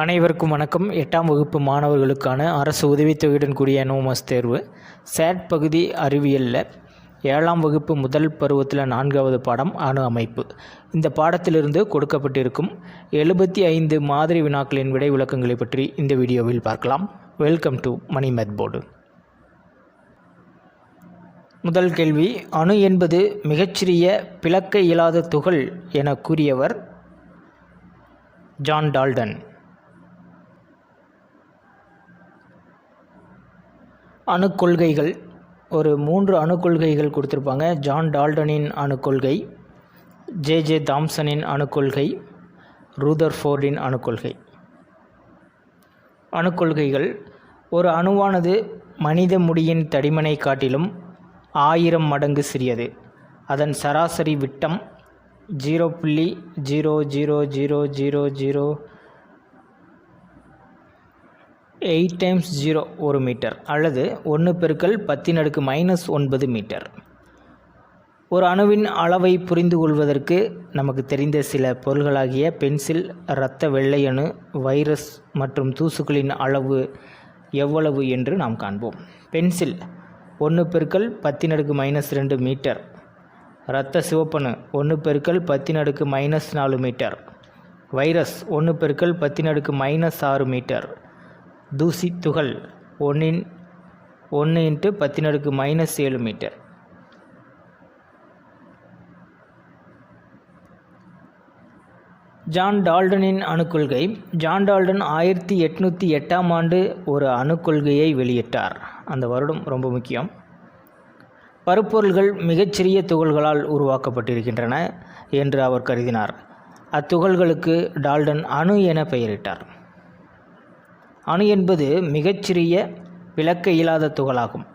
அனைவருக்கும் வணக்கம். எட்டாம் வகுப்பு மாணவர்களுக்கான அரசு உதவித்தொகையுடன் கூடிய நோமஸ் தேர்வு. சேட் பகுதி அறிவியலில். ஏழாம் வகுப்பு முதல் பருவத்தில் நான்காவது பாடம் அணு அமைப்பு. இந்த பாடத்திலிருந்து கொடுக்கப்பட்டிருக்கும் எழுபத்தி ஐந்து மாதிரி வினாக்களின் விடை விளக்கங்களை பற்றி இந்த வீடியோவில் பார்க்கலாம். Welcome to Mani math board முதல் கேள்வி அணு என்பது மிகச்சிறிய பிளக்க இயலாத துகள் என கூறியவர் ஜான் டால்டன். அணுக்கொள்கைகள். ஒரு மூன்று அணுக்கொள்கைகள் கொடுத்துருப்பாங்க. ஜான் டால்டனின் அணுக்கொள்கை ஜே ஜே தாம்சனின் அணுக்கொள்கை ரூதர்ஃபோர்டின் அணுக்கொள்கை. அணுக்கொள்கைகள் ஒரு அணுவானது மனித முடியின் தடிமனை காட்டிலும் ஆயிரம் மடங்கு சிறியது. அதன் சராசரி விட்டம் ஜீரோ புள்ளி zero zero zero zero zero eight times zero ஒரு மீட்டர் அல்லது ஒன்று பெருக்கல் பத்தின் அடுக்கு மைனஸ் ஒன்பது மீட்டர். ஒரு அணுவின் அளவை புரிந்து கொள்வதற்கு நமக்கு தெரிந்த சில பொருள்களாகிய பென்சில் இரத்த வெள்ளை அணு வைரஸ் மற்றும் தூசுக்களின் அளவு எவ்வளவு என்று நாம் காண்போம். பென்சில் ஒன்று பெருக்கல் பத்தின் அடுக்கு மைனஸ் ரெண்டு மீட்டர். இரத்த சிவப்பணு ஒன்று பெருக்கல் பத்தின் அடுக்கு மைனஸ் நாலு மீட்டர். வைரஸ் ஒன்று பெருக்கல் பத்தின் அடுக்கு மைனஸ் ஆறு மீட்டர். தூசி துகள் ஒன்றின் ஒன்று இன்ட்டு பத்தினடுக்கு மைனஸ் ஏழு மீட்டர் ஜான் டால்டனின் அணுக்கொள்கை ஜான் டால்டன் ஆயிரத்தி எட்நூற்றி எட்டாம் ஆண்டு ஒரு அணுக்கொள்கையை வெளியிட்டார். அந்த வருடம் ரொம்ப முக்கியம். பருப்பொருள்கள் மிகச்சிறிய துகள்களால் உருவாக்கப்பட்டிருக்கின்றன என்று அவர் கருதினார். அத்துகள்களுக்கு டால்டன் அணு என பெயரிட்டார். அணு என்பது மிகச்சிறிய விளக்க இயலாத துகளாகும்.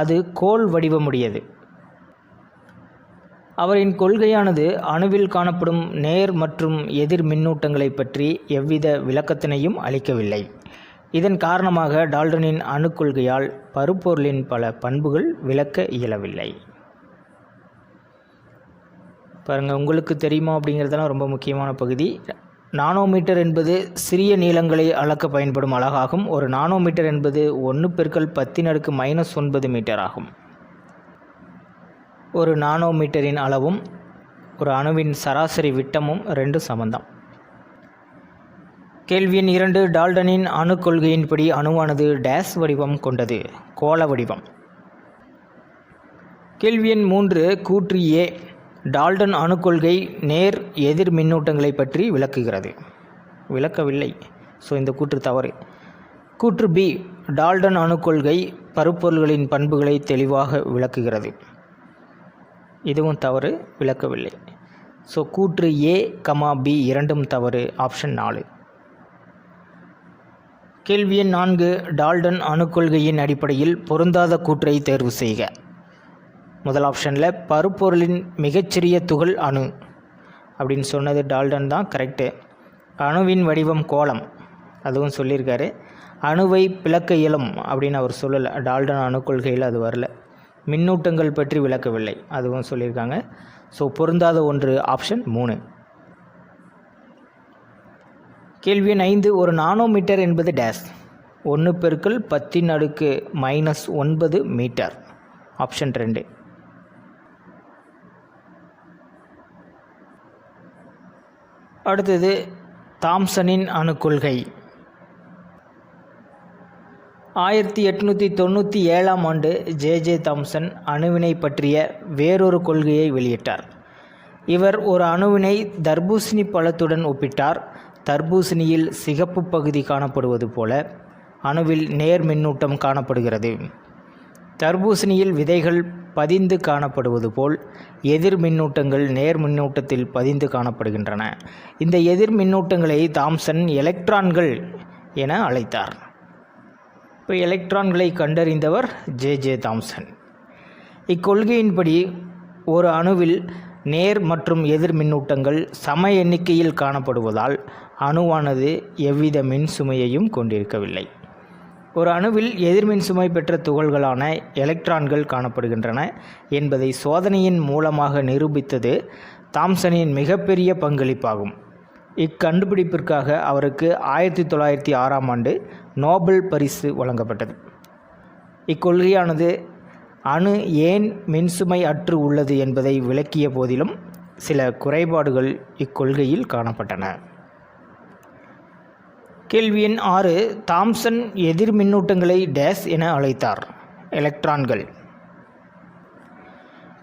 அது கோல் வடிவமுடையது. அவரின் கொள்கையானது அணுவில் காணப்படும் நேர் மற்றும் எதிர் மின்னூட்டங்களை பற்றி எவ்வித விளக்கத்தினையும் அளிக்கவில்லை. இதன் காரணமாக டால்டனின் அணு கொள்கையால் பருப்பொருளின் பல பண்புகள் விளக்க இயலவில்லை. பாருங்கள் உங்களுக்கு தெரியுமா அப்படிங்கிறதெல்லாம் ரொம்ப முக்கியமான பகுதி. நானோமீட்டர் என்பது சிறிய நீளங்களை அளக்க பயன்படும் அலகாகும். ஒரு நானோமீட்டர் என்பது ஒன்று பெருக்கல் பத்தின் அடுக்கு மைனஸ் ஒன்பது மீட்டர் ஆகும். ஒரு நானோமீட்டரின் அளவும் ஒரு அணுவின் சராசரி விட்டமும் ரெண்டு சமந்தம். கேள்வி எண் இரண்டு டால்டனின் அணு கொள்கையின்படி அணுவானது டேஸ் வடிவம் கொண்டது கோள வடிவம். கேள்வி எண் மூன்று கூற்று ஏ. டால்டன் அணுக்கொள்கை நேர் எதிர் மின்னூட்டங்களை பற்றி விளக்குகிறது. விளக்கவில்லை. ஸோ இந்த கூற்று தவறு. கூற்று பி டால்டன் அணுக்கொள்கை பருப்பொருள்களின் பண்புகளை தெளிவாக விளக்குகிறது. இதுவும் தவறு விளக்கவில்லை. ஸோ கூற்று ஏ கமா பி இரண்டும் தவறு ஆப்ஷன் நாலு. கேள்வி எண் நான்கு டால்டன் அணுக்கொள்கையின் அடிப்படையில் பொருந்தாத கூற்றை தேர்வு செய்க. முதல் ஆப்ஷனில் பருப்பொருளின் மிகச்சிறிய துகள் அணு அப்படின்னு சொன்னது டால்டன் தான் கரெக்டு அணுவின் வடிவம் கோலம் அதுவும் சொல்லியிருக்காரு. அணுவை பிளக்க இயலும் அப்படின்னு அவர் சொல்லலை. டால்டன் அணு கொள்கையில் அது வரல. மின்னூட்டங்கள் பற்றி விளக்கவில்லை அதுவும் சொல்லியிருக்காங்க. ஸோ பொருந்தாத ஒன்று ஆப்ஷன் மூணு. கேள்வி எண் ஐந்து ஒரு நானோமீட்டர் என்பது டேஸ் ஒன்று பெருக்கள் பத்தின் அடுக்கு மைனஸ் ஒன்பது மீட்டர் ஆப்ஷன் ரெண்டு. அடுத்தது தாம்சனின் அணுக்கொள்கை. ஆயிரத்தி எட்நூற்றி தொண்ணூற்றி ஏழாம் ஆண்டு ஜே. ஜே. தாம்சன் அணுவினை பற்றிய வேறொரு கொள்கையை வெளியிட்டார். இவர் ஒரு அணுவினை தர்பூசணி பழத்துடன் ஒப்பிட்டார். தர்பூசணியில் சிகப்பு பகுதி காணப்படுவது போல அணுவில் நேர் மின்னூட்டம் காணப்படுகிறது. தர்பூசணியில் விதைகள் பதிந்து காணப்படுவது போல் எதிர் மின்னூட்டங்கள் நேர் மின்னூட்டத்தில் பதிந்து காணப்படுகின்றன. இந்த எதிர் மின்னூட்டங்களை தாம்சன் எலக்ட்ரான்கள் என அழைத்தார். இப்போ எலக்ட்ரான்களை கண்டறிந்தவர் ஜே. ஜே. தாம்சன். இக்கொள்கையின்படி ஒரு அணுவில் நேர் மற்றும் எதிர் மின்னூட்டங்கள் சம எண்ணிக்கையில் காணப்படுவதால் அணுவானது எவ்வித மின் சுமையையும் கொண்டிருக்கவில்லை. ஒரு அணுவில் எதிர்மின் சுமை பெற்ற துகள்களான எலக்ட்ரான்கள் காணப்படுகின்றன என்பதை சோதனையின் மூலமாக நிரூபித்தது தாம்சனின் மிகப்பெரிய பங்களிப்பாகும். இக்கண்டுபிடிப்பிற்காக அவருக்கு ஆயிரத்தி தொள்ளாயிரத்தி ஆறாம் ஆண்டு நோபல் பரிசு வழங்கப்பட்டது. இக்கொள்கையானது அணு ஏன் மின்சுமை அற்று உள்ளது என்பதை விளக்கிய போதிலும் சில குறைபாடுகள் இக்கொள்கையில் காணப்பட்டன. கேள்வி எண் ஆறு தாம்சன் எதிர் மின்னூட்டங்களை டேஸ் என அழைத்தார். எலக்ட்ரான்கள்.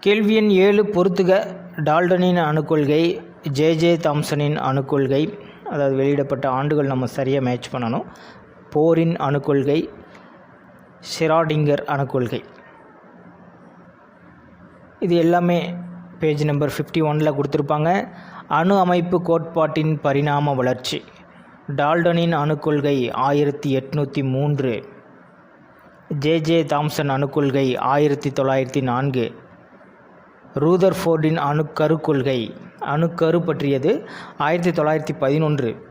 கேள்வி எண் ஏழு பொறுத்துக. டால்டனின் அணுக்கொள்கை ஜே ஜே தாம்சனின் அணுக்கொள்கை அதாவது வெளியிடப்பட்ட ஆண்டுகள் நம்ம சரியாக மேட்ச் பண்ணணும். போரின் அணுக்கொள்கை ஷிராடிங்கர் அணுக்கொள்கை. இது எல்லாமே பேஜ் நம்பர் ஃபிஃப்டி ஒனில் கொடுத்துருப்பாங்க. அணு அமைப்பு கோட்பாட்டின் பரிணாம வளர்ச்சி. டால்டனின் அணுக்கொள்கை ஆயிரத்தி எட்நூற்றி மூன்று. ஜே. ஜே. தாம்சன் அணுக்கொள்கை ஆயிரத்தி தொள்ளாயிரத்தி நான்கு. ரூதர்ஃபோர்டின் அணுக்கரு கொள்கை அணுக்கரு பற்றியது ஆயிரத்தி தொள்ளாயிரத்தி பதினொன்று.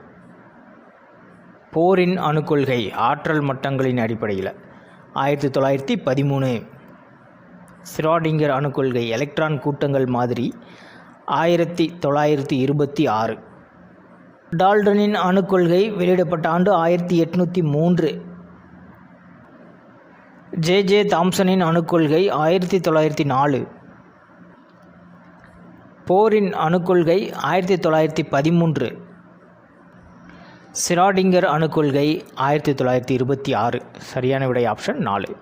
போரின் அணுக்கொள்கை ஆற்றல் மட்டங்களின் அடிப்படையில் ஆயிரத்தி தொள்ளாயிரத்தி பதிமூணு. ஸ்ராடிங்கர் அணுக்கொள்கை எலக்ட்ரான் கூட்டங்கள் மாதிரி ஆயிரத்தி தொள்ளாயிரத்தி இருபத்தி ஆறு. டால்டனின் அணுக்கொள்கை வெளியிடப்பட்ட ஆண்டு ஆயிரத்தி எட்நூற்றி மூன்று. ஜே. ஜே. தாம்சனின் அணுக்கொள்கை ஆயிரத்தி தொள்ளாயிரத்தி நாலு. போரின் அணுக்கொள்கை ஆயிரத்தி தொள்ளாயிரத்தி பதிமூன்று. சிராடிங்கர் அணுக்கொள்கை ஆயிரத்தி தொள்ளாயிரத்தி இருபத்தி ஆறு. சரியான விடை ஆப்ஷன் நாலு.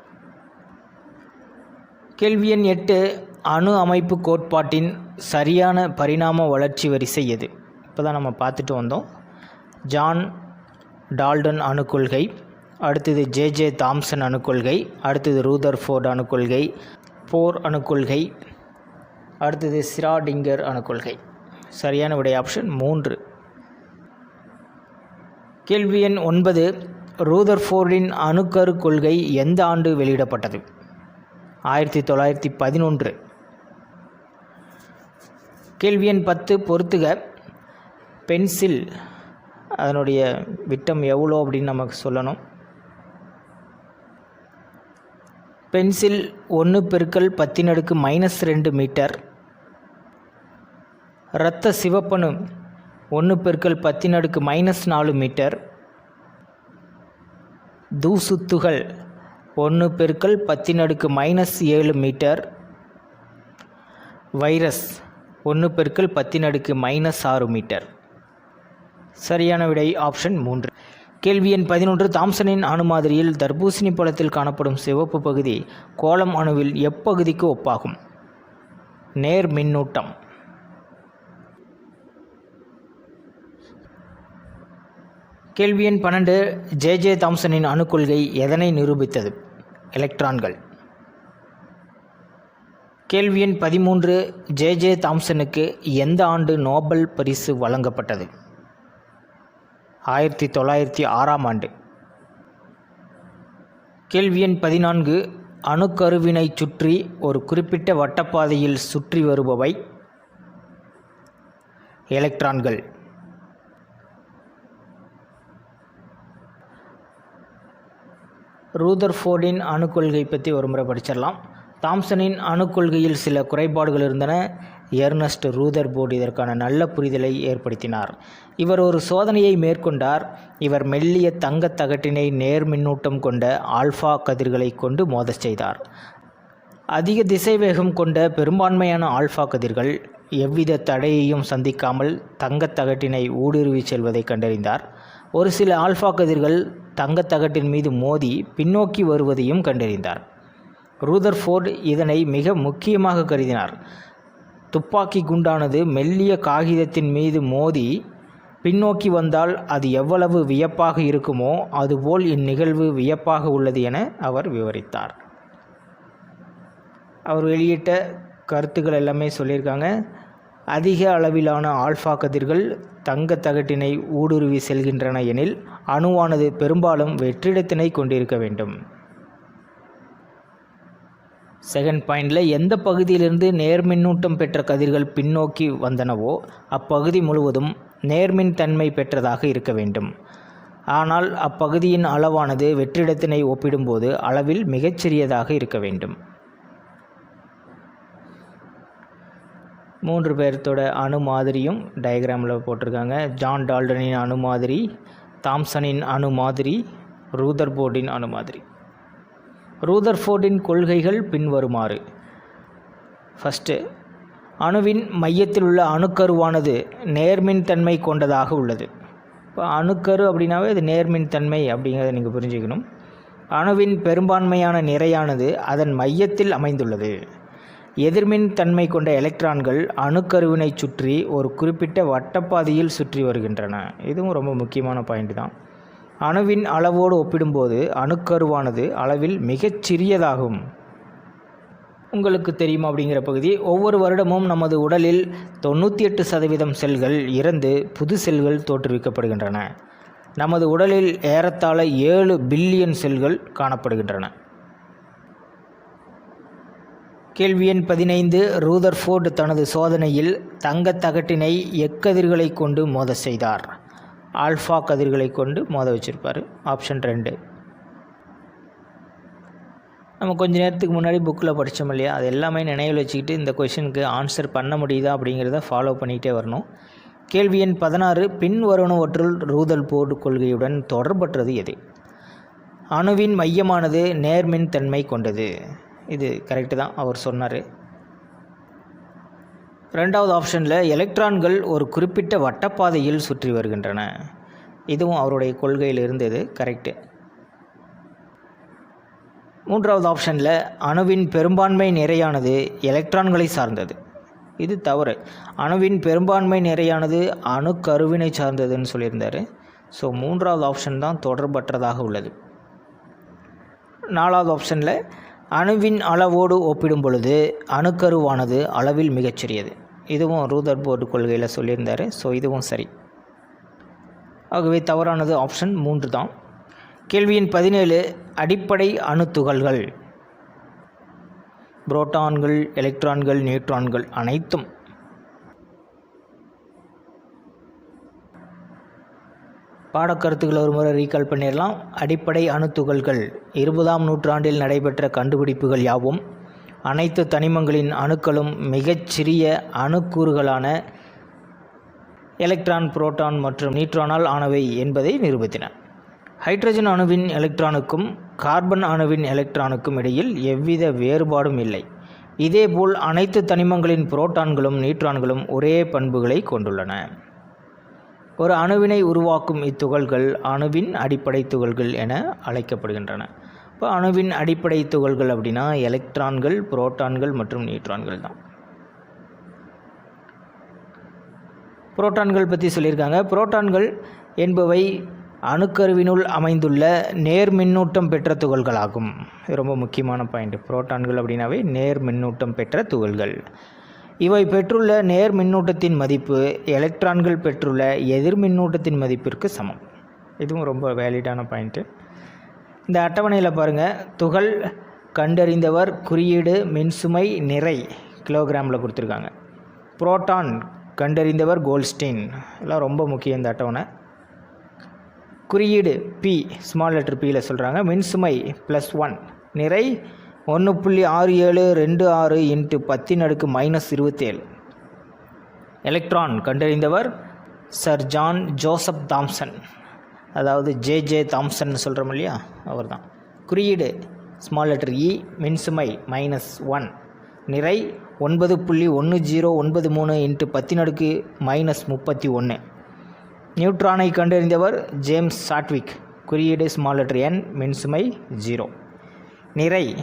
கேள்வி எண் எட்டு அணு அமைப்பு கோட்பாட்டின் சரியான பரிணாம வளர்ச்சி வரிசை எது? இப்போ தான் நம்ம பார்த்துட்டு வந்தோம். ஜான் டால்டன் அணுக்கொள்கை அடுத்தது ஜே ஜே தாம்சன் அணுக்கொள்கை அடுத்தது ரூதர் ஃபோர்ட் அணுக்கொள்கை போர் அணுக்கொள்கை அடுத்தது சிராடிங்கர் அணுக்கொள்கை சரியான விடை ஆப்ஷன் மூன்று. கேள்வி எண் ஒன்பது ரூதர்ஃபோர்டின் அணுக்கரு கொள்கை எந்த ஆண்டு வெளியிடப்பட்டது? ஆயிரத்தி தொள்ளாயிரத்தி பதினொன்று. கேள்வி எண் பத்து பொறுத்துக. பென்சில் அதனுடைய விட்டம் எவ்வளோ அப்படின்னு நமக்கு சொல்லணும். பென்சில் ஒன்று பெருக்கல் பத்தினடுக்கு மைனஸ் ரெண்டு மீட்டர். இரத்த சிவப்பணு ஒன்று பெருக்கல் பத்தினடுக்கு மைனஸ் நாலு மீட்டர். தூசுத்துகள் ஒன்று பெருக்கல் பத்தினடுக்கு மைனஸ் ஏழு மீட்டர். வைரஸ் ஒன்று பெருக்கல் பத்தினடுக்கு மைனஸ் ஆறு மீட்டர். சரியான விடை ஆப்ஷன் மூன்று. கேள்வி எண் பதினொன்று தாம்சனின் அணு மாதிரியில் தர்பூசணி பழத்தில் காணப்படும் சிவப்பு பகுதி கோலம் அணுவில் எப்பகுதிக்கு ஒப்பாகும்? நேர் மின்னூட்டம். கேள்வி எண் பன்னெண்டு ஜே ஜே தாம்சனின் அணுக்கொள்கை எதனை நிரூபித்தது? எலக்ட்ரான்கள். கேள்வி எண் பதிமூன்று ஜே ஜே தாம்சனுக்கு எந்த ஆண்டு நோபல் பரிசு வழங்கப்பட்டது? ஆயிரத்தி தொள்ளாயிரத்தி ஆறாம் ஆண்டு. கேள்வி எண் பதினான்கு அணுக்கருவினை சுற்றி ஒரு குறிப்பிட்ட வட்டப்பாதையில் சுற்றி வருபவை எலக்ட்ரான்கள். ரூதர்ஃபோர்டின் அணுக்கொள்கை பற்றி ஒரு முறை படிச்சிடலாம். தாம்சனின் அணுக்கொள்கையில் சில குறைபாடுகள் இருந்தன. எர்னஸ்ட் ரூதர்போர்டு இதற்கான நல்ல புரிதலை ஏற்படுத்தினார். இவர் ஒரு சோதனையை மேற்கொண்டார். இவர் மெல்லிய தங்கத் தகட்டினை நேர்மின்னூட்டம் கொண்ட ஆல்ஃபா கதிர்களை கொண்டு மோதச் செய்தார். அதிக திசைவேகம் கொண்ட பெரும்பான்மையான ஆல்ஃபா கதிர்கள் எவ்வித தடையையும் சந்திக்காமல் தங்கத் தகட்டினை ஊடுருவி செல்வதை கண்டறிந்தார். ஒரு சில ஆல்ஃபா கதிர்கள் தங்கத் தகட்டின் மீது மோதி பின்னோக்கி வருவதையும் கண்டறிந்தார். ரூதர்ஃபோர்டு இதனை மிக முக்கியமாக கருதினார். துப்பாக்கி குண்டானது மெல்லிய காகிதத்தின் மீது மோதி பின்னோக்கி வந்தால் அது எவ்வளவு வியப்பாக இருக்குமோ அதுபோல் இந்நிகழ்வு வியப்பாக உள்ளது என அவர் விவரித்தார். அவர் வெளியிட்ட கருத்துக்கள் எல்லாமே சொல்லியிருக்காங்க. அதிக அளவிலான ஆல்ஃபா கதிர்கள் தங்க தகட்டினை ஊடுருவி செல்கின்றன எனில் அணுவானது பெரும்பாலும் வெற்றிடத்தினை கொண்டிருக்க வேண்டும். செகண்ட் பாயிண்டில் எந்த பகுதியிலிருந்து நேர்மின்னூட்டம் பெற்ற கதிர்கள் பின்னோக்கி வந்தனவோ அப்பகுதி முழுவதும் நேர்மின் தன்மை பெற்றதாக இருக்க வேண்டும். ஆனால் அப்பகுதியின் அளவானது வெற்றிடத்தினை ஒப்பிடும்போது அளவில் மிகச்சிறியதாக இருக்க வேண்டும். மூன்று பேர்த்தோட அணு மாதிரியும் டயக்ராமில் போட்டிருக்காங்க. ஜான் டால்டனின் அணு மாதிரி தாம்சனின் அணு மாதிரி ரூதர்போர்டின் அணு மாதிரி. ரூதர்ஃபோர்டின் கொள்கைகள் பின்வருமாறு. ஃபஸ்ட்டு அணுவின் மையத்தில் உள்ள அணுக்கருவானது நேர்மின் தன்மை கொண்டதாக உள்ளது. இப்போ அணுக்கரு அப்படின்னாவே அது நேர்மின் தன்மை அப்படிங்கிறத நீங்கள் புரிஞ்சுக்கணும். அணுவின் பெரும்பான்மையான நிறையானது அதன் மையத்தில் அமைந்துள்ளது. எதிர்மின் தன்மை கொண்ட எலக்ட்ரான்கள் அணுக்கருவினை சுற்றி ஒரு குறிப்பிட்ட வட்டப்பாதையில் சுற்றி வருகின்றன. இதுவும் ரொம்ப முக்கியமான பாயிண்ட் தான். அணுவின் அளவோடு ஒப்பிடும்போது அணுக்கருவானது அளவில் மிகச் சிறியதாகும். உங்களுக்கு தெரியுமா அப்படிங்கிற பகுதி. ஒவ்வொரு வருடமும் நமது உடலில் தொண்ணூற்றி எட்டு சதவீதம் செல்கள் இறந்து புது செல்கள் தோற்றுவிக்கப்படுகின்றன. நமது உடலில் ஏறத்தாழ ஏழு பில்லியன் செல்கள் காணப்படுகின்றன. கேள்வி எண் பதினைந்து. ரூதர்ஃபோர்டு தனது சோதனையில் தங்கத் தகட்டினை எக்கதிர்களை கொண்டு மோத செய்தார். ஆல்ஃபா கதிர்களை கொண்டு மோத வச்சுருப்பார். ஆப்ஷன் ரெண்டு. நம்ம கொஞ்ச நேரத்துக்கு முன்னாடி புக்கில் படித்தோம் இல்லையா? அது எல்லாமே நினைவில் வச்சுக்கிட்டு இந்த கொஷனுக்கு ஆன்சர் பண்ண முடியுதா அப்படிங்கிறத ஃபாலோ பண்ணிகிட்டே வரணும். கேள்வி எண் பதினாறு பின்வருணவற்றுள் ரூதல் போர்டு கொள்கையுடன் தொடர்பற்றது எது? அணுவின் மையமானது நேர்மின் தன்மை கொண்டது. இது கரெக்டு தான் அவர் சொன்னார். ரெண்டாவது ஆப்ஷனில் எலக்ட்ரான்கள் ஒரு குறிப்பிட்ட வட்டப்பாதையில் சுற்றி வருகின்றன. இதுவும் அவருடைய கொள்கையில் இருந்தது கரெக்டு மூன்றாவது ஆப்ஷனில் அணுவின் பெரும்பான்மை நிறையானது எலக்ட்ரான்களை சார்ந்தது. இது தவறு. அணுவின் பெரும்பான்மை நிறையானது அணுக்கருவினை சார்ந்ததுன்னு சொல்லியிருந்தார். ஸோ மூன்றாவது ஆப்ஷன் தான் தொடர்பற்றதாக உள்ளது. நாலாவது ஆப்ஷனில் அணுவின் அளவோடு ஒப்பிடும் பொழுது அணுக்கருவானது அளவில் மிகச்சிறியது. இதுவும் ரூதர் போர்டு கொள்கையில் சொல்லியிருந்தார். ஸோ இதுவும் சரி. ஆகவே தவறானது ஆப்ஷன் மூன்று தான். கேள்வியின் பதினேழு அடிப்படை அணு துகள்கள் புரோட்டான்கள் எலக்ட்ரான்கள் நியூட்ரான்கள் அனைத்தும் பாடக்கருத்துக்களை ஒரு முறை ரீகால் பண்ணிடலாம் அடிப்படை அணுத்துகள்கள். இருபதாம் நூற்றாண்டில் நடைபெற்ற கண்டுபிடிப்புகள் யாவும். அனைத்து தனிமங்களின் அணுக்களும் மிகச்சிறிய அணுக்கூறுகளான எலக்ட்ரான் புரோட்டான் மற்றும் நியூட்ரானால் ஆனவை என்பதை நிரூபித்தன. ஹைட்ரஜன் அணுவின் எலக்ட்ரானுக்கும் கார்பன் அணுவின் எலக்ட்ரானுக்கும் இடையில் எவ்வித வேறுபாடும் இல்லை. இதேபோல் அனைத்து தனிமங்களின் புரோட்டான்களும் நியூட்ரான்களும் ஒரே பண்புகளை கொண்டுள்ளன. ஒரு அணுவினை உருவாக்கும் இத்துகள்கள் அணுவின் அடிப்படை துகள்கள் என அழைக்கப்படுகின்றன. இப்போ அணுவின் அடிப்படை துகள்கள் அப்படின்னா எலக்ட்ரான்கள் புரோட்டான்கள் மற்றும் நியூட்ரான்கள் தான். புரோட்டான்கள் பற்றி சொல்லியிருக்காங்க. புரோட்டான்கள் என்பவை அணுக்கருவினுள் அமைந்துள்ள நேர் மின்னூட்டம் பெற்ற துகள்களாகும். ரொம்ப முக்கியமான பாயிண்ட் புரோட்டான்கள் அப்படின்னாவே நேர் மின்னூட்டம் பெற்ற துகள்கள். இவை பெற்றுள்ள நேர் மின்னூட்டத்தின் மதிப்பு எலக்ட்ரான்கள் பெற்றுள்ள எதிர் மின்னூட்டத்தின் மதிப்பிற்கு சமம். இதுவும் ரொம்ப வேலிடான பாயிண்ட்டு இந்த அட்டவணையில் பாருங்கள் துகள் கண்டறிந்தவர் குறியீடு மின்சுமை நிறை கிலோகிராமில் கொடுத்துருக்காங்க. புரோட்டான் கண்டறிந்தவர் கோல்ஸ்டீன் எல்லாம் ரொம்ப முக்கியம் இந்த அட்டவணை. குறியீடு பி ஸ்மால் லெட்டர் பியில் சொல்கிறாங்க மின்சுமை ப்ளஸ் ஒன் நிறை ஒன்று புள்ளி ஆறு ஏழு ரெண்டு ஆறு இன்ட்டு பத்தின் அடுக்கு மைனஸ் இருபத்தேழு. எலக்ட்ரான் கண்டறிந்தவர் சர் ஜான் ஜோசப் தாம்சன். அதாவது ஜே ஜே தாம்சன் சொல்கிறோம் இல்லையா? அவர் தான் குறியீடு ஸ்மால் லெட்டர் இ மின்சுமை மைனஸ் ஒன். நிறை ஒன்பது புள்ளி ஒன்று ஜீரோ ஒன்பது மூணு இன்ட்டு பத்தின் அடுக்கு மைனஸ் முப்பத்தி ஒன்று. நியூட்ரானை கண்டறிந்தவர் ஜேம்ஸ் சாட்விக். குறியீடு ஸ்மால் லெட்டர் என் மின்சுமை ஜீரோ. நிறை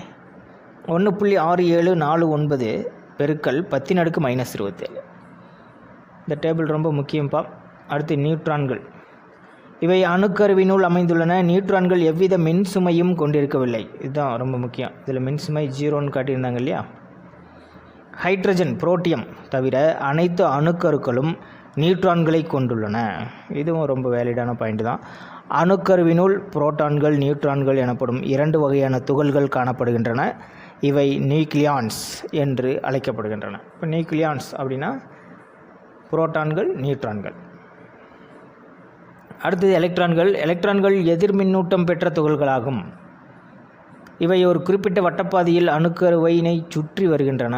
ஒன்று புள்ளி ஆறு ஏழு நாலு ஒன்பது பெருக்கல் பத்தின் அடுக்கு மைனஸ் இருபத்தேழு. இந்த டேபிள் ரொம்ப முக்கியம்ப்பா அடுத்து நியூட்ரான்கள் இவை அணுக்கருவினுள் அமைந்துள்ளன. நியூட்ரான்கள் எவ்வித மின்சுமையும் கொண்டிருக்கவில்லை. இதுதான் ரொம்ப முக்கியம். இதில் மின்சுமை ஜீரோன்னு காட்டியிருந்தாங்க இல்லையா? ஹைட்ரஜன் புரோட்டியம் தவிர அனைத்து அணுக்கருக்களும் நியூட்ரான்களை கொண்டுள்ளன. இதுவும் ரொம்ப வேலிடான பாயிண்ட் தான். அணுக்கருவினுள் புரோட்டான்கள் நியூட்ரான்கள் எனப்படும் இரண்டு வகையான துகள்கள் காணப்படுகின்றன. இவை நியூக்ளியான்ஸ் என்று அழைக்கப்படுகின்றன. இப்போ நியூக்ளியான்ஸ் அப்படின்னா புரோட்டான்கள் நியூட்ரான்கள். அடுத்தது எலக்ட்ரான்கள். எலக்ட்ரான்கள் எதிர் மின்னூட்டம் பெற்ற துகள்களாகும். இவை ஒரு குறிப்பிட்ட வட்டப்பாதையில் அணுக்கருவையினை சுற்றி வருகின்றன.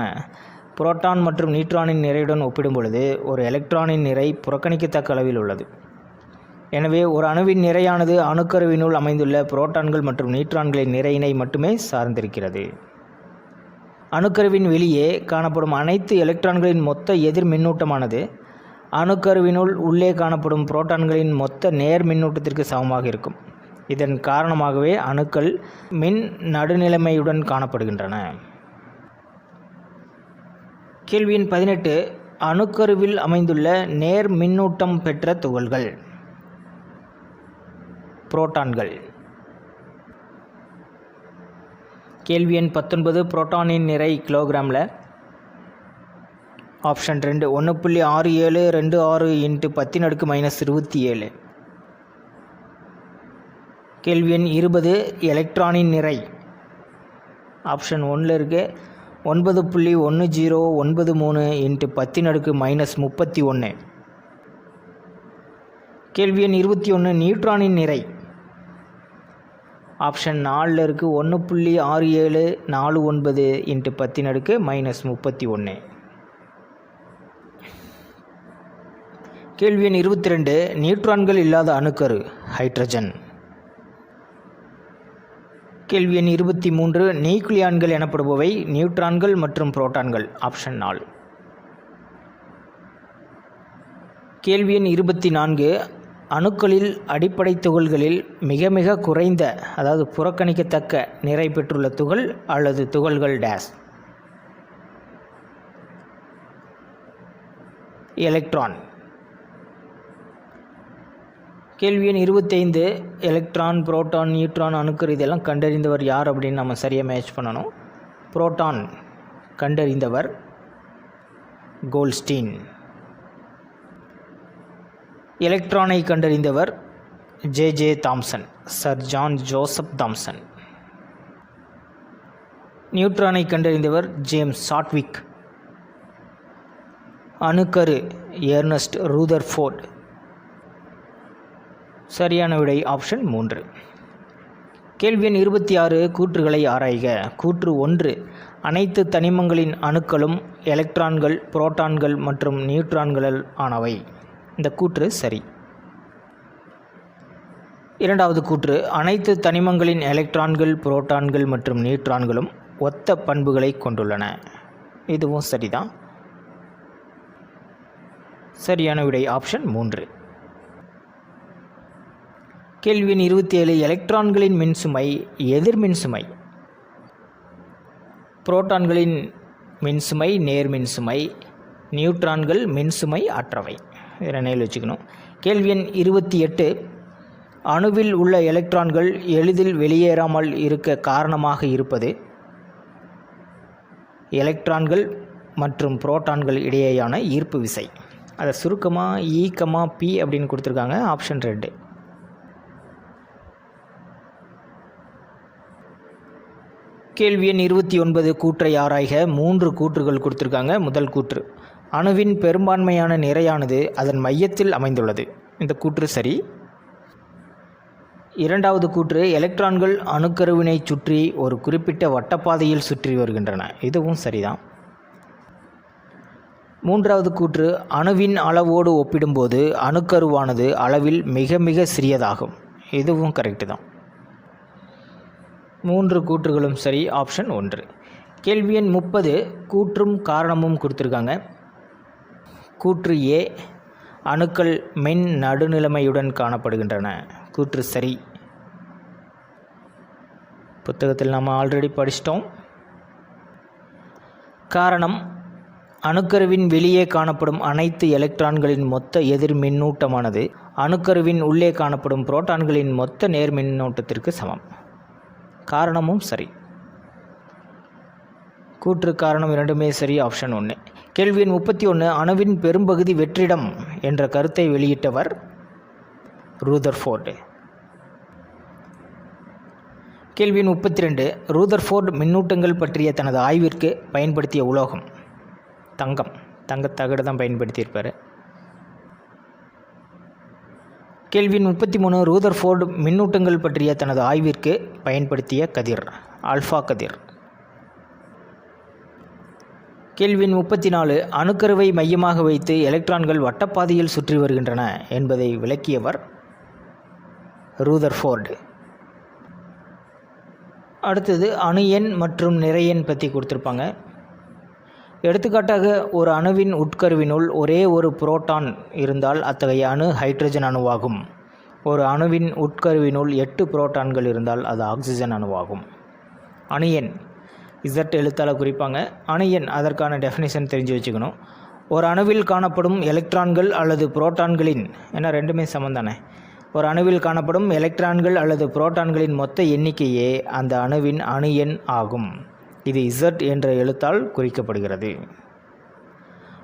புரோட்டான் மற்றும் நியூட்ரானின் நிறையுடன் ஒப்பிடும் பொழுது ஒரு எலக்ட்ரானின் நிறை புறக்கணிக்கத்தக்க அளவில் உள்ளது. எனவே ஒரு அணுவின் நிறையானது அணுக்கருவினுள் அமைந்துள்ள புரோட்டான்கள் மற்றும் நியூட்ரான்களின் நிறையினை மட்டுமே சார்ந்திருக்கிறது. அணுக்கருவின் வெளியே காணப்படும் அனைத்து எலக்ட்ரான்களின் மொத்த எதிர் மின்னூட்டமானது அணுக்கருவினுள் உள்ளே காணப்படும் புரோட்டான்களின் மொத்த நேர் மின்னூட்டத்திற்கு சமமாக இருக்கும். இதன் காரணமாகவே அணுக்கள் மின் நடுநிலைமையுடன் காணப்படுகின்றன. கேள்வியின் பதினெட்டு அணுக்கருவில் அமைந்துள்ள நேர் மின்னூட்டம் பெற்ற துகள்கள். புரோட்டான்கள். கேள்வி எண் பத்தொன்பது புரோட்டானின் நிறை கிலோகிராமில்? ஆப்ஷன் ரெண்டு ஒன்று புள்ளி ஆறு ஏழு ரெண்டு ஆறு இன்ட்டு பத்தின் அடுக்கு மைனஸ் இருபத்தி ஏழு. கேள்வி எண் இருபது எலக்ட்ரானின் நிறை. ஆப்ஷன் ஒன்றில் இருக்குது ஒன்பது புள்ளி ஒன்று ஜீரோ ஒன்பது மூணு இன்ட்டு பத்தின் அடுக்கு மைனஸ் முப்பத்தி ஒன்று கேள்வி எண் இருபத்தி ஒன்று நியூட்ரானின் நிறை. ஆப்ஷன் நாலில் இருக்குது ஒன்று புள்ளி ஆறு ஏழு நாலு ஒன்பது இன்ட்டு பத்தின் அடுக்கு மைனஸ் முப்பத்தி ஒன்று கேள்வி எண் இருபத்தி ரெண்டு நியூட்ரான்கள் இல்லாத அணுக்கரு ஹைட்ரஜன் கேள்வி எண் இருபத்தி மூன்று நியூக்ளியான்கள் எனப்படுபவை நியூட்ரான்கள் மற்றும் புரோட்டான்கள். ஆப்ஷன் நாலு. கேள்வி எண் இருபத்தி நான்கு அணுக்களில் அடிப்படை துகள்களில் மிக மிக குறைந்த அதாவது புறக்கணிக்கத்தக்க நிறை பெற்றுள்ள துகள் அல்லது துகள்கள் டேஸ் எலக்ட்ரான் கேள்வி எண் இருபத்தைந்து எலக்ட்ரான் புரோட்டான் நியூட்ரான் அணுக்கர் இதெல்லாம் கண்டறிந்தவர் யார் அப்படின்னு நம்ம சரியாக மேட்ச் பண்ணணும். புரோட்டான் கண்டறிந்தவர் கோல்ஸ்டீன். எலக்ட்ரானை கண்டறிந்தவர் J J Thomson sir John Joseph Thomson நியூட்ரானை கண்டறிந்தவர் ஜேம்ஸ் சாட்விக் அணுக்கரு எர்னஸ்ட் ரூதர்ஃபோர்ட் சரியான விடை ஆப்ஷன் மூன்று. கேள்வி எண் இருபத்தி ஆறு கூற்றுகளை ஆராய்க. கூற்று ஒன்று அனைத்து தனிமங்களின் அணுக்களும் எலக்ட்ரான்கள் புரோட்டான்கள் மற்றும் நியூட்ரான்களால் ஆனவை. இந்த கூற்று சரி. இரண்டாவது கூற்று அனைத்து தனிமங்களின் எலக்ட்ரான்கள் புரோட்டான்கள் மற்றும் நியூட்ரான்களும் ஒத்த பண்புகளை கொண்டுள்ளன. இதுவும் சரிதான். சரியான விடை ஆப்ஷன் மூன்று. கேள்வி இருபத்தி ஏழு எலக்ட்ரான்களின் மின்சுமை எதிர் மின்சுமை. புரோட்டான்களின் மின்சுமை நேர்மின்சுமை நியூட்ரான்கள் மின்சுமை அற்றவை. இதை நினைவில் வச்சுக்கணும். கேள்வி எண் இருபத்தி எட்டு. அணுவில் உள்ள எலக்ட்ரான்கள் எளிதில் வெளியேறாமல் இருக்க காரணமாக இருப்பது? எலக்ட்ரான்கள் மற்றும் புரோட்டான்கள் இடையேயான ஈர்ப்பு விசை. அதை சுருக்கமாக ஈக்கமா பி அப்படின்னு கொடுத்துருக்காங்க. ஆப்ஷன் ரெண்டு. கேள்வி எண் இருபத்தி ஒன்பது. கூற்றை ஆராய்க. மூன்று கூற்றுகள் கொடுத்துருக்காங்க. முதல் கூற்று. அணுவின் பெரும்பான்மையான நிறையானது அதன் மையத்தில் அமைந்துள்ளது. இந்த கூற்று சரி. இரண்டாவது கூற்று எலக்ட்ரான்கள் அணுக்கருவினை சுற்றி ஒரு குறிப்பிட்ட வட்டப்பாதையில் சுற்றி வருகின்றன. இதுவும் சரிதான். மூன்றாவது கூற்று அணுவின் அளவோடு ஒப்பிடும்போது அணுக்கருவானது அளவில் மிக மிக சிறியதாகும். இதுவும் கரெக்டு தான். மூன்று கூற்றுகளும் சரி ஆப்ஷன் ஒன்று. கேள்வி எண் முப்பது கூற்றும் காரணமும் கொடுத்துருக்காங்க. கூற்று ஏ அணுக்கள் மின் நடுநிலைமையுடன் காணப்படுகின்றன. கூற்று சரி. புத்தகத்தில் நாம் ஆல்ரெடி படிச்சிட்டோம். காரணம் அணுக்கருவின் வெளியே காணப்படும் அனைத்து எலக்ட்ரான்களின் மொத்த எதிர் மின்னூட்டமானது அணுக்கருவின் உள்ளே காணப்படும் புரோட்டான்களின் மொத்த நேர் மின்னூட்டத்திற்கு சமம். காரணமும் சரி. கூற்று காரணம் இரண்டுமே சரி ஆப்ஷன் ஒன்று கேள்வி எண் முப்பத்தி ஒன்று அணுவின் பெரும்பகுதி வெற்றிடம் என்ற கருத்தை வெளியிட்டவர் ரூதர்ஃபோர்டு. கேள்வி எண் முப்பத்தி ரெண்டு ரூதர்ஃபோர்டு மின்னூட்டங்கள் பற்றிய தனது ஆய்விற்கு பயன்படுத்திய உலோகம் தங்கம். தங்கத்தகடு தான் பயன்படுத்தியிருப்பார். கேள்வி முப்பத்தி மூணு ரூதர்ஃபோர்டு மின்னூட்டங்கள் பற்றிய தனது ஆய்விற்கு பயன்படுத்திய கதிர் ஆல்ஃபா கதிர். கேள்வின் முப்பத்தி நாலு அணுக்கருவை மையமாக வைத்து எலக்ட்ரான்கள் வட்டப்பாதையில் சுற்றி வருகின்றன என்பதை விளக்கியவர் ரூதர்ஃபோர்டு அடுத்தது அணு எண் மற்றும் நிறை எண் பற்றி கொடுத்துருப்பாங்க. எடுத்துக்காட்டாக ஒரு அணுவின் உட்கருவினுள் ஒரே ஒரு புரோட்டான் இருந்தால் அத்தகைய அணு ஹைட்ரஜன் அணுவாகும். ஒரு அணுவின் உட்கருவினுள் எட்டு புரோட்டான்கள் இருந்தால் அது ஆக்சிஜன் அணுவாகும். அணு எண். இசட் எழுத்தால் குறிப்பாங்க. அணு எண் அதற்கான டெஃபினேஷன் தெரிஞ்சு வச்சுக்கணும். ஒரு அணுவில் காணப்படும் எலக்ட்ரான்கள் அல்லது புரோட்டான்களின் ஏன்னா ரெண்டுமே சமம் ஒரு அணுவில் காணப்படும் எலக்ட்ரான்கள் அல்லது புரோட்டான்களின் மொத்த எண்ணிக்கையே அந்த அணுவின் அணு எண் ஆகும். இது இசட் என்ற எழுத்தால் குறிக்கப்படுகிறது.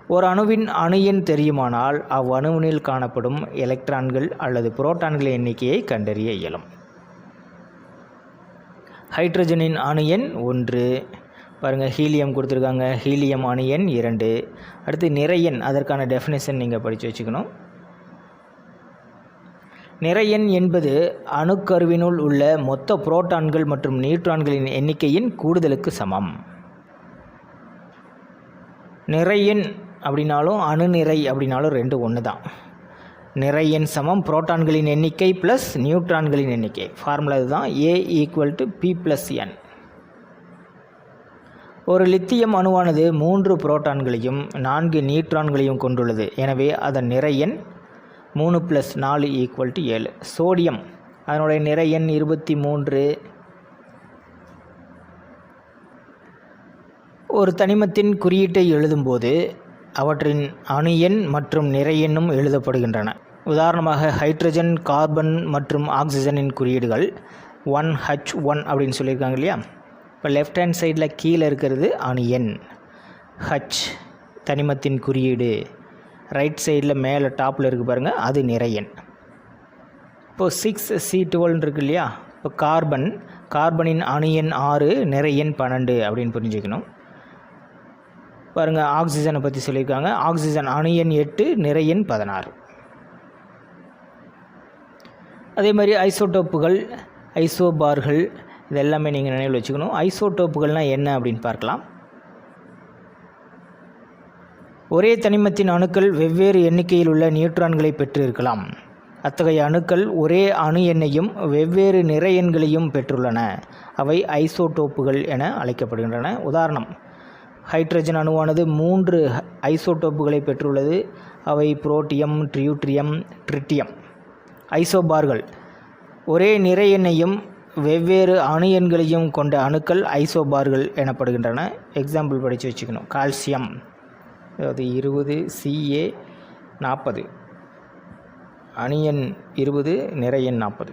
ஒரு அணுவின் அணு எண் தெரியுமானால் அவ்வணுவினில் காணப்படும் எலக்ட்ரான்கள் அல்லது புரோட்டான்களின் எண்ணிக்கையை கண்டறிய இயலும். ஹைட்ரஜனின் அணு எண் ஒன்று. பாருங்கள் ஹீலியம் கொடுத்துருக்காங்க. ஹீலியம் அணு எண் இரண்டு. அடுத்து நிறையன் அதற்கான டெஃபினேஷன் நீங்கள் படித்து வச்சுக்கணும். நிறையன் என்பது அணுக்கருவினுள் உள்ள மொத்த புரோட்டான்கள் மற்றும் நியூட்ரான்களின் எண்ணிக்கையின் கூடுதலுக்கு சமம். நிறையன் அப்படின்னாலும் அணு நிறை அப்படின்னாலும் ரெண்டு ஒன்று தான் நிறையன் சமம் புரோட்டான்களின் எண்ணிக்கை ப்ளஸ் நியூட்ரான்களின் எண்ணிக்கை. ஃபார்முலா இதுதான். A equal to P plus N ஒரு லித்தியம் அணுவானது மூன்று புரோட்டான்களையும் நான்கு நியூட்ரான்களையும் கொண்டுள்ளது. எனவே அதன் நிறையன் மூணு ப்ளஸ் நாலு ஈக்குவல் டு ஏழு. சோடியம் அதனுடைய நிறை எண் இருபத்தி மூன்று. ஒரு தனிமத்தின் குறியீட்டை எழுதும்போது அவற்றின் அணு எண் மற்றும் நிறை எண்ணும் எழுதப்படுகின்றன. உதாரணமாக ஹைட்ரஜன் கார்பன் மற்றும் ஆக்சிஜனின் குறியீடுகள் ஒன் ஹச் ஒன் அப்படின்னு சொல்லியிருக்காங்க இல்லையா? இப்போ லெஃப்ட் ஹேண்ட் சைடில் கீழே இருக்கிறது அணு எண். ஹச் தனிமத்தின் குறியீடு. ரைட் சைடில் மேலே டாப்பில் இருக்குது பாருங்கள் அது நிறையன் இப்போது சிக்ஸ் சி டுவெல்னு இருக்கு இல்லையா? இப்போ கார்பன் கார்பனின் அணு எண் ஆறு நிறையன் பன்னெண்டு அப்படின்னு புரிஞ்சுக்கணும். பாருங்கள் ஆக்சிஜனை பற்றி சொல்லியிருக்காங்க. ஆக்சிஜன் அணு எண் எட்டு நிறையன் பதினாறு. அதே மாதிரி ஐசோடோப்புகள் ஐசோபார்கள் இது எல்லாமே நீங்கள் நினைவில் வச்சுக்கணும். ஐசோடோப்புகள்னால் என்ன அப்படின்னு பார்க்கலாம். ஒரே தனிமத்தின் அணுக்கள் வெவ்வேறு எண்ணிக்கையில் உள்ள நியூட்ரான்களை பெற்றிருக்கலாம். அத்தகைய அணுக்கள் ஒரே அணு எண்ணையும் வெவ்வேறு நிறை எண்களையும் பெற்றுள்ளன. அவை ஐசோடோப்புகள் என அழைக்கப்படுகின்றன. உதாரணம் ஹைட்ரஜன் அணுவானது மூன்று ஐசோடோப்புகளை பெற்றுள்ளது. அவை புரோட்டியம் ட்ரியூட்ரியம் ட்ரிட்டியம். ஐசோபார்கள். ஒரே நிறை எண்ணையும் வெவ்வேறு அணு எண்களையும் கொண்ட அணுக்கள் ஐசோபார்கள் எனப்படுகின்றன. எக்ஸாம்பிள் படித்து வச்சுக்கணும். கால்சியம் அதாவது இருபது சிஏ நாற்பது. அணியன் இருபது நிறையன் நாற்பது.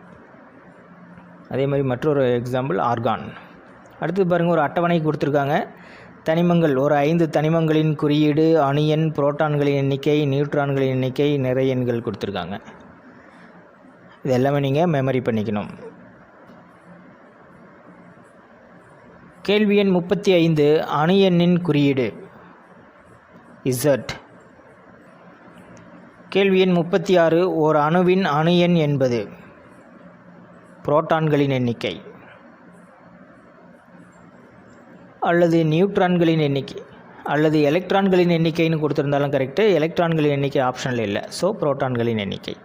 அதே மாதிரி மற்றொரு எக்ஸாம்பிள் ஆர்கான் அடுத்து பாருங்கள் ஒரு அட்டவணை கொடுத்துருக்காங்க. தனிமங்கள் ஒரு ஐந்து தனிமங்களின் குறியீடு அணியன் புரோட்டான்களின் எண்ணிக்கை நியூட்ரான்களின் எண்ணிக்கை நிறையன்கள் கொடுத்துருக்காங்க. இது எல்லாமே நீங்கள் மெமரி பண்ணிக்கணும். கேள்வி எண் முப்பத்தி ஐந்து அணு எண்ணின் குறியீடு. இசட் கேள்வி எண் முப்பத்தி ஆறு ஓர் அணுவின் அணு எண் என்பது. புரோட்டான்களின் எண்ணிக்கை. அல்லது நியூட்ரான்களின் எண்ணிக்கை. அல்லது எலக்ட்ரான்களின் எண்ணிக்கைன்னு கொடுத்துருந்தாலும் கரெக்டு எலக்ட்ரான்களின் எண்ணிக்கை ஆப்ஷனில் இல்லை. ஸோ புரோட்டான்களின் எண்ணிக்கை.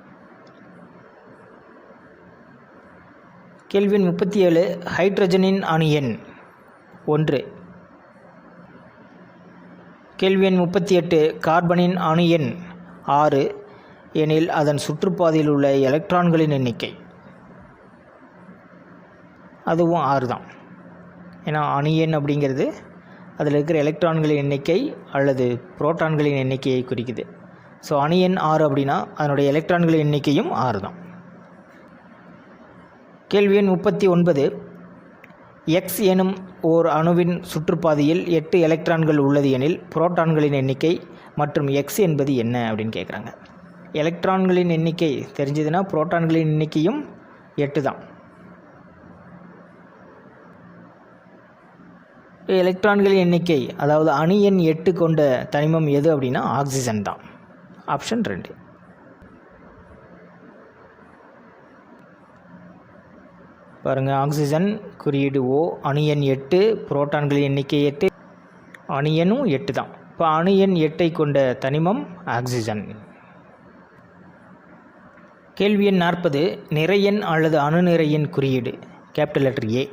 கேள்வி முப்பத்தி ஏழு ஹைட்ரஜனின் அணு எண். ஒன்று. கேள்வி எண் முப்பத்தி எட்டு கார்பனின் அணு எண். ஆறு. எனில் அதன் சுற்றுப்பாதையில் உள்ள எலக்ட்ரான்களின் எண்ணிக்கை. அதுவும் ஆறு தான். ஏன்னா அணு எண் அப்படிங்கிறது அதில் இருக்கிற எலக்ட்ரான்களின் எண்ணிக்கை அல்லது புரோட்டான்களின் எண்ணிக்கையை குறிக்குது. ஸோ அணு எண் ஆறு அப்படின்னா அதனுடைய எலக்ட்ரான்களின் எண்ணிக்கையும் ஆறு தான். கேள்வி எண் முப்பத்தி ஒன்பது. எக்ஸ் எனும் ஓர் அணுவின் சுற்றுப்பாதையில் எட்டு எலக்ட்ரான்கள் உள்ளது எனில் புரோட்டான்களின் எண்ணிக்கை மற்றும் எக்ஸ் என்பது என்ன அப்படின்னு கேட்குறாங்க எலக்ட்ரான்களின் எண்ணிக்கை தெரிஞ்சதுன்னா புரோட்டான்களின் எண்ணிக்கையும் எட்டு தான். எலக்ட்ரான்களின் எண்ணிக்கை அதாவது அணு எண் எட்டு கொண்ட தனிமம் எது அப்படின்னா ஆக்சிஜன் தான். ஆப்ஷன் ரெண்டு. பாருங்கள் ஆக்சிஜன் குறியீடு ஓ அணியன் எட்டு புரோட்டான்களின் எண்ணிக்கை எட்டு. அணியனும் எட்டு தான். இப்போ அணியன் எட்டை கொண்ட தனிமம் ஆக்சிஜன். கேள்வி எண் நாற்பது நிறையன் அல்லது அணு நிறையெண் குறியீடு கேபிட்டல் லெட்டர் ஏ.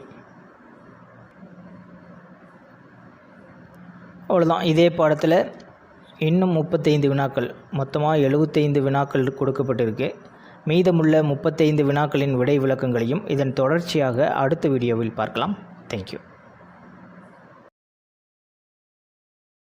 அவ்வளோதான் இதே பாடத்தில் இன்னும் முப்பத்தைந்து வினாக்கள் மொத்தமாக எழுபத்தைந்து வினாக்கள் கொடுக்கப்பட்டிருக்கு. மீதமுள்ள முப்பத்தைந்து வினாக்களின் விடை விளக்கங்களையும் இதன் தொடர்ச்சியாக அடுத்த வீடியோவில் பார்க்கலாம். தேங்க்யூ